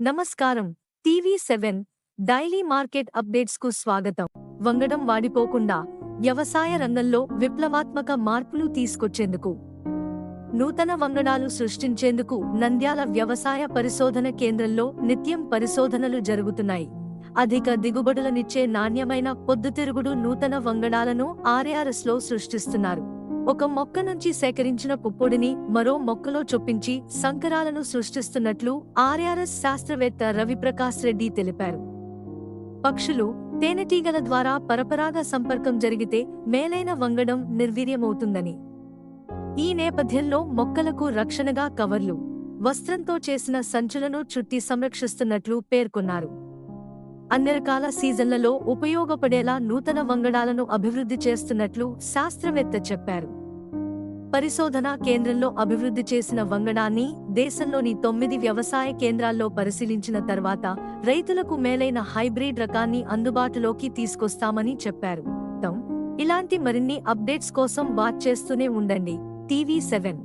నమస్కారం. TV seven daily market అప్డేట్స్కు స్వాగతం. వంగడం వాడిపోకుండా వ్యవసాయ రంగంలో విప్లవాత్మక మార్పులు తీసుకొచ్చేందుకు నూతన వంగడాలు సృష్టించేందుకు నంద్యాల వ్యవసాయ పరిశోధన కేంద్రంలో నిత్యం పరిశోధనలు జరుగుతున్నాయి. అధిక దిగుబడులనిచ్చే నాణ్యమైన పొద్దుతిరుగుడు నూతన వంగడాలను ఆర్ఆర్ఎస్లో సృష్టిస్తున్నారు. ఒక మొక్క నుంచి సేకరించిన పుప్పొడిని మరో మొక్కలో చొప్పించి సంకరాలను సృష్టిస్తున్నట్లు ఆర్ఆర్ఎస్ శాస్త్రవేత్త రవిప్రకాశ్ రెడ్డి తెలిపారు. పక్షులు తేనెటీగల ద్వారా పరపరాగ సంపర్కం జరిగితే మేలైన వంగడం నిర్వీర్యమవుతుందని. ఈ నేపథ్యంలో మొక్కలకు రక్షణగా కవర్లు వస్త్రంతో చేసిన సంచులను చుట్టి సంరక్షిస్తున్నట్లు పేర్కొన్నారు. అన్ని రకాల సీజన్లలో ఉపయోగపడేలా నూతన వంగడాలను అభివృద్ధి చేస్తున్నట్లు శాస్త్రవేత్త చెప్పారు. పరిశోధనా కేంద్రంలో అభివృద్ధి చేసిన వంగడాన్ని దేశంలోని తొమ్మిది వ్యవసాయ కేంద్రాల్లో పరిశీలించిన తర్వాత రైతులకు మేలైన హైబ్రిడ్ రకాన్ని అందుబాటులోకి తీసుకొస్తామని చెప్పారు. ఇలాంటి మరిన్ని అప్డేట్స్ కోసం వాచ్ చేస్తూనే ఉండండి. TV seven.